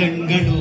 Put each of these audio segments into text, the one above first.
കണ്ണുകളോ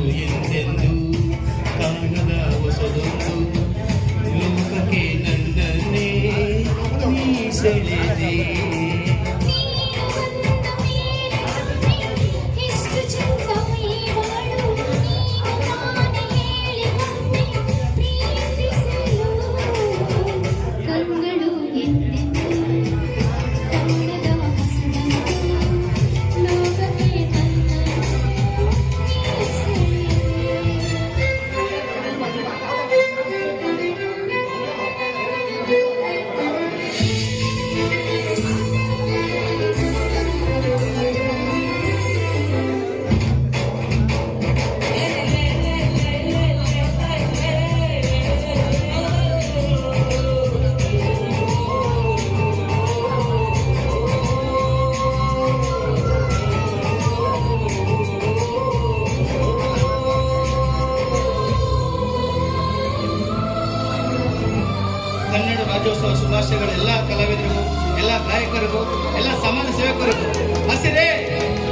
ಕನ್ನಡ ರಾಜ್ಯೋತ್ಸವ ಶುಭಾಶಯಗಳು ಎಲ್ಲ ಕಲಾವಿದರಿಗೂ, ಎಲ್ಲ ಗಾಯಕರಿಗೂ, ಎಲ್ಲ ಸಮಾಜ ಸೇವಕರಿಗೂ ಹಸಿರೇ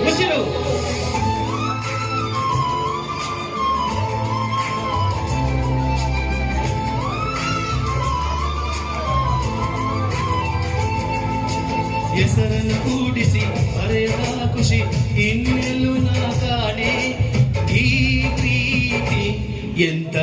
ಉಸಿರು. ಹೆಸರನ್ನು ಕೂಡಿಸಿ ಅರೆಯದ ಖುಷಿ ಇನ್ನೆಲ್ಲೂ ನಾ ಕಾಣೆ. ಈ ಪ್ರೀತಿ ಎಂತ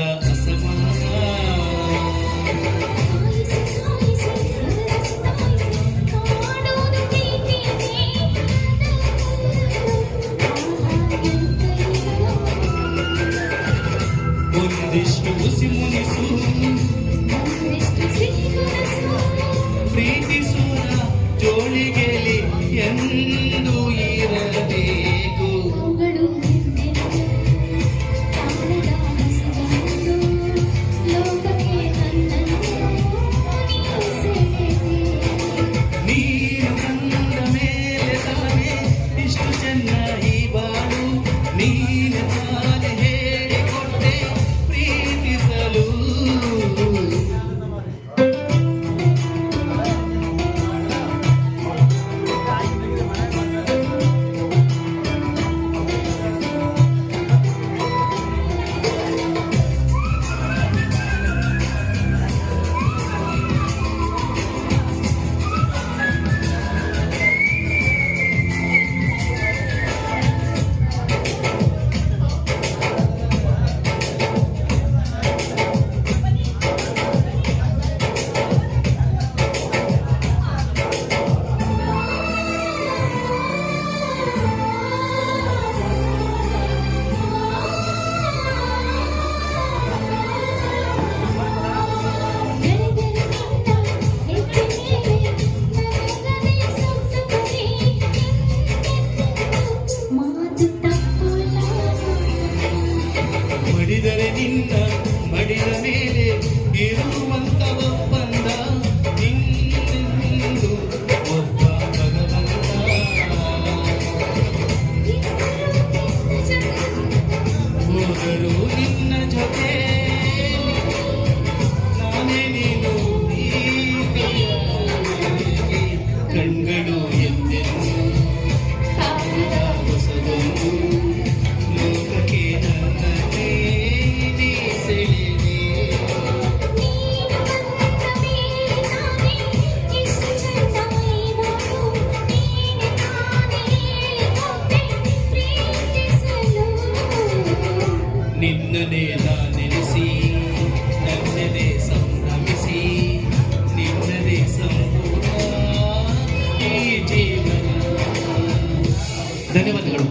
ಧನ್ಯವಾದಗಳು.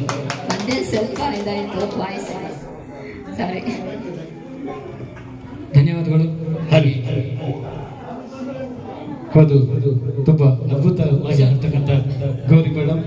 ಒಂದೇ ಸ್ವಲ್ಪ ಇದಾಯಿತು ವಾಯ್ಸ್ ಸಾರಿ ಧನ್ಯವಾದಗಳು. ಹರಿ. ಹೌದು ತುಂಬ ಅದ್ಭುತವಾಗಿ ಆಡ್ತಕ್ಕಂಥ ಗೌರಿ ಮೇಡಮ್